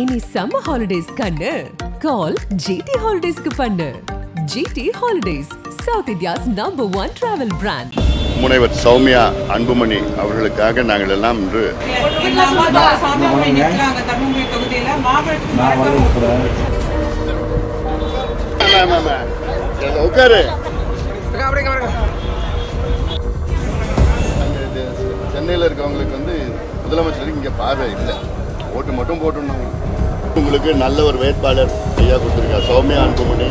இனி summer holidays கண்ணு. கால் GT ஹாலிடேஸ்க்கு பண்ணு. GT holidays South India's number one travel brand முனைவர் சௌமியா அன்புமணி அவர்களுக்காக நாங்கள் எல்லாம் இன்று உட்காரு சென்னையில் இருக்கவங்களுக்கு வந்து முதலமைச்சருக்கு இங்கே பார்வை இல்லை. ஓட்டு மட்டும் போட்டுருந்தாங்க உங்களுக்கு நல்ல ஒரு வேட்பாளர் ஐயா கொடுத்துருக்காரு சௌமியா அன்புமணி.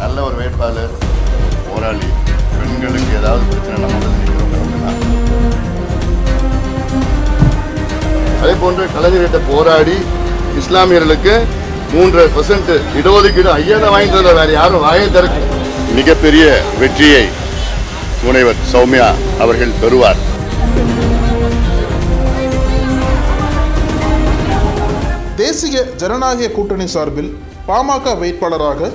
நல்ல ஒரு வேட்பாளர் போராளி பெண்களுக்கு ஏதாவது பிரச்சனை நம்ம அதே போன்று கலைஞர்கிட்ட போராடி இஸ்லாமியர்களுக்கு மூன்று பர்சன்ட் இடஒதுக்கீடு ஐயா தான் வாங்கி தரல வேற யாரும் வாயை திறக்க மிகப்பெரிய வெற்றியை முனைவர் சௌமியா அவர்கள் பெறுவார் தேசிய ஜனநாயக கூட்டணி சார்பில் பாமக வேட்பாளராக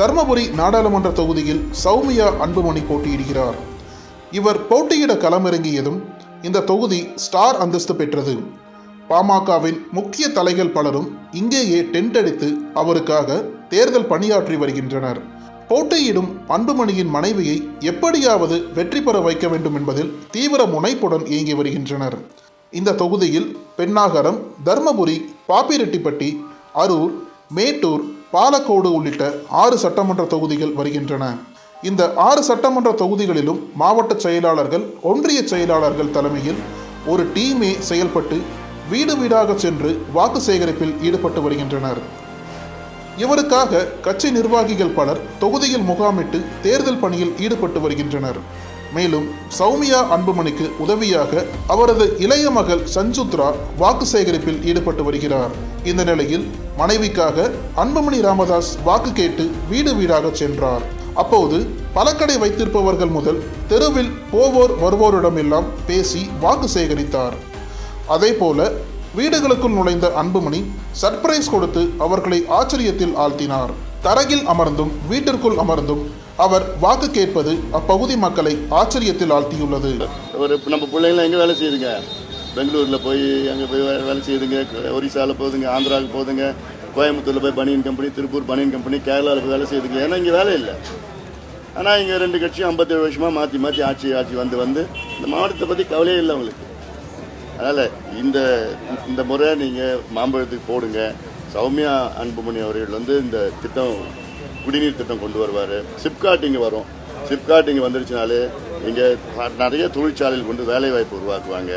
தர்மபுரி நாடாளுமன்ற தொகுதியில் சௌமியா அன்புமணி போட்டியிடுகிறார். இவர் போட்டியிட களமிறங்கியதும் இந்த தொகுதி ஸ்டார் அந்தஸ்து பெற்றது. பாமகவின் முக்கிய தலைகள் பலரும் இங்கேயே டென்ட் அடித்து அவருக்காக தேர்தல் பணியாற்றி வருகின்றனர். போட்டியிடும் அன்புமணியின் மனைவியை எப்படியாவது வெற்றி பெற வைக்க வேண்டும் என்பதில் தீவிர முனைப்புடன் இயங்கி வருகின்றனர். இந்த தொகுதியில் பெண்ணாகரம் தர்மபுரி பாப்பிரெட்டிப்பட்டி அரூர் மேட்டூர் பாலக்கோடு உள்ளிட்ட ஆறு சட்டமன்ற தொகுதிகள் வருகின்றன. இந்த ஆறு சட்டமன்ற தொகுதிகளிலும் மாவட்ட செயலாளர்கள் ஒன்றிய செயலாளர்கள் தலைமையில் ஒரு டீமே செயல்பட்டு வீடு வீடாக சென்று வாக்கு சேகரிப்பில் ஈடுபட்டு வருகின்றனர். இவருக்காக கட்சி நிர்வாகிகள் பலர் தொகுதியில் முகாமிட்டு தேர்தல் பணியில் ஈடுபட்டு வருகின்றனர். மேலும் சௌமியா அன்புமணிக்கு உதவியாக அவரது இளைய மகள் சஞ்சுத்ரா வாக்கு சேகரிப்பில் ஈடுபட்டு வருகிறார். இந்த நிலையில் மனைவிக்காக அன்புமணி ராமதாஸ் வாக்கு கேட்டு வீடு வீடாக சென்றார். அப்போது பழக்கடை வைத்திருப்பவர்கள் முதல் தெருவில் போவோர் வருவோரிடமெல்லாம் பேசி வாக்கு சேகரித்தார். அதேபோல வீடுகளுக்குள் நுழைந்த அன்புமணி சர்ப்ரைஸ் கொடுத்து அவர்களை ஆச்சரியத்தில் ஆழ்த்தினார். தரையில் அமர்ந்தும் வீட்டிற்குள் அமர்ந்தும் அவர் வாக்கு கேட்பது அப்பகுதி மக்களை ஆச்சரியத்தில் ஆழ்த்தியுள்ளது. ஒரு நம்ம பிள்ளைங்களாம் எங்கே வேலை செய்யுதுங்க? பெங்களூரில் போய் அங்கே போய் வேலை செய்யுதுங்க. ஒரிசாவில் போகுதுங்க ஆந்திராவுக்கு போகுதுங்க. கோயம்புத்தூரில் போய் பனியன் கம்பெனி திருப்பூர் பனியன் கம்பெனி கேரளாவில் போய் வேலை செய்யுதுங்க. ஏன்னா இங்கே வேலை இல்லை. ஆனால் இங்கே ரெண்டு கட்சியும் ஐம்பத்தேழு வருஷமாக மாற்றி மாற்றி ஆட்சி ஆட்சி வந்து வந்து இந்த மாவட்டத்தை பற்றி கவலையே இல்லை அவங்களுக்கு. அதனால் இந்த இந்த முறை நீங்கள் மாம்பழத்துக்கு போடுங்க. சௌமியா அன்புமணி அவர்கள் வந்து இந்த திட்டம் குடிநீர் திட்டம் கொண்டு வருவார். சிப்காட் இங்கே வரும். சிப்காட் இங்கே வந்துருச்சுனாலே இங்கே நிறைய தொழிற்சாலைகள் கொண்டு வேலை வாய்ப்பு உருவாக்குவாங்க.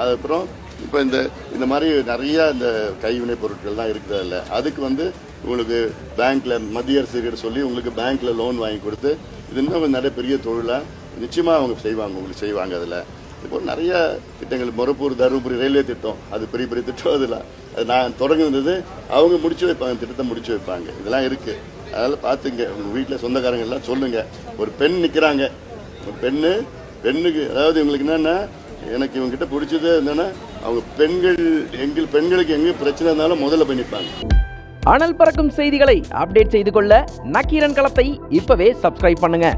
அதுக்கப்புறம் இப்போ இந்த இந்த மாதிரி நிறையா இந்த கைவினை பொருட்கள்லாம் இருக்குது அதில் அதுக்கு வந்து உங்களுக்கு பேங்க்கில் மத்திய அரசு சொல்லி உங்களுக்கு பேங்க்கில் லோன் வாங்கி கொடுத்து இது இன்னும் நிறைய பெரிய தொழிலாக நிச்சயமாக அவங்க செய்வாங்க உங்களுக்கு செய்வாங்க அதில். இப்போ நிறைய திட்டங்கள் மொரப்பூர் தருமபுரி ரயில்வே திட்டம் அது பெரிய பெரிய திட்டம் அதில். அது நான் தொடங்குனது அவங்க முடிச்சு வைப்பாங்க திட்டத்தை முடிச்சு வைப்பாங்க. இதெல்லாம் இருக்கு. அதனால பார்த்துங்க உங்கள் வீட்டில் சொந்தக்காரங்கள்லாம் சொல்லுங்கள் சொல்லுங்க. ஒரு பெண் நிற்கிறாங்க ஒரு பெண்ணு பெண்ணுக்கு அதாவது இவங்களுக்கு என்னென்னா எனக்கு இவங்ககிட்ட பிடிச்சது என்னன்னா அவங்க பெண்கள் எங்கள் பெண்களுக்கு எங்கே பிரச்சனை இருந்தாலும் முதல்ல போய் நிற்பாங்க அனல் பறக்கும் செய்திகளை அப்டேட் செய்து கொள்ள நக்கீரன் களத்தை இப்பவே சப்ஸ்கிரைப் பண்ணுங்க.